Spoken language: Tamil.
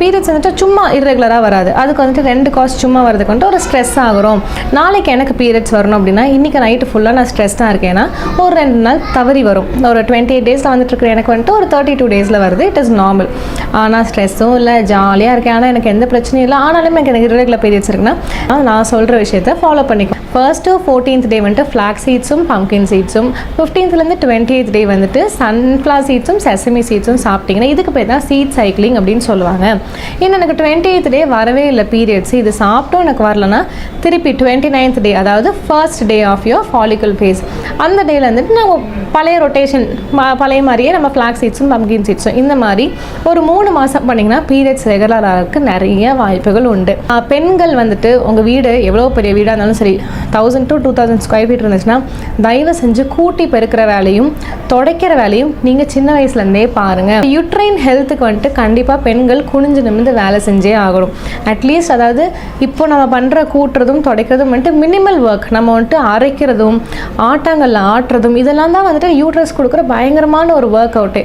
பீரியட்ஸ் வந்துட்டு சும்மா இர்ரெகுலராக வராது. அதுக்கு வந்துட்டு ரெண்டு காஸ்ட் சும்மா வரதுக்கு வந்துட்டு ஒரு ஸ்ட்ரெஸ் ஆகுறோம். நாளைக்கு எனக்கு பீரியட்ஸ் வரணும் அப்படின்னா இன்றைக்கி நைட்டு ஃபுல்லாக நான் ஸ்ட்ரெஸ்ஸாக இருக்கேன்னா ஒரு ரெண்டு நாள் தவறி வரும். ஒரு டுவெண்ட்டி எயிட் டேஸில் வந்துட்டு இருக்கிற எனக்கு வந்துட்டு ஒரு தேர்ட்டி டூ டேஸில் வருது. இட் இஸ் நார்மல் ஆனால் ஸ்ட்ரெஸ்ஸும் இல்லை ஜாலியாக இருக்கேன். ஆனால் எனக்கு எந்த பிரச்சனையும் இல்லை. ஆனாலும் எனக்கு எனக்கு இர்ரெகுலர் பீரியட்ஸ் இருக்குன்னா நான் சொல்கிற விஷயத்த ஃபாலோ பண்ணிக்கோ. ஃபர்ஸ்ட்டு ஃபோர்டீன்த் டே வந்துட்டு ஃப்ளாக் சீட்ஸும் பம்கின் சீட்ஸும் ஃபிஃப்டீன்த்லேருந்து டுவெண்ட்டி டே வந்துட்டு சன்ஃப்ளவர் சீட்ஸும் செசமி சீட்ஸும் சாப்பிட்டீங்கன்னா இதுக்கு பேர் தான் சீட் சைக்கிளிங் அப்படின்னு சொல்லுவாங்க. இன்னும் எனக்கு டுவெண்ட்டி டே வரவே இல்லை பீரியட்ஸ் இது சாப்பிட்டும் எனக்கு வரலன்னா திருப்பி டுவெண்ட்டி நைன்த் டே அதாவது first day of your follicular phase அந்த டேல வந்துட்டு நம்ம பழைய ரொட்டேஷன் பழைய மாதிரியே நம்ம ஃப்ளாக் சீட்ஸும் பம்கின் சீட்ஸும் இந்த மாதிரி ஒரு மூணு மாதம் பண்ணிங்கன்னா பீரியட்ஸ் ரெகுலர் ஆகிறதுக்கு நிறைய வாய்ப்புகள் உண்டு. பெண்கள் வந்துட்டு உங்கள் வீடு எவ்வளோ பெரிய வீடாக இருந்தாலும் சரி thousand to two thousand square feet இருந்துச்சுன்னா தயவு செஞ்சு கூட்டி பெருக்கிற வேலையும் துடைக்கிற வேலையும் நீங்கள் சின்ன வயசுலேருந்தே பாருங்கள் யூட்ரைன் ஹெல்த்துக்கு வந்துட்டு கண்டிப்பாக பெண்கள் குனிஞ்சு நிமிந்து வேலை செஞ்சே ஆகணும். அட்லீஸ்ட் அதாவது இப்போ நம்ம பண்ணுற கூட்டுறதும் துடைக்கிறதும் வந்துட்டு மினிமல் ஒர்க் நம்ம வந்துட்டு அரைக்கிறதும் ஆட்டாங்க ஆட்டாங்கல்ல ஆட்டுறதும் இதெல்லாம் தான் வந்துட்டு யூட்ரஸ் கொடுக்குற பயங்கரமான ஒரு ஒர்க் அவுட்டு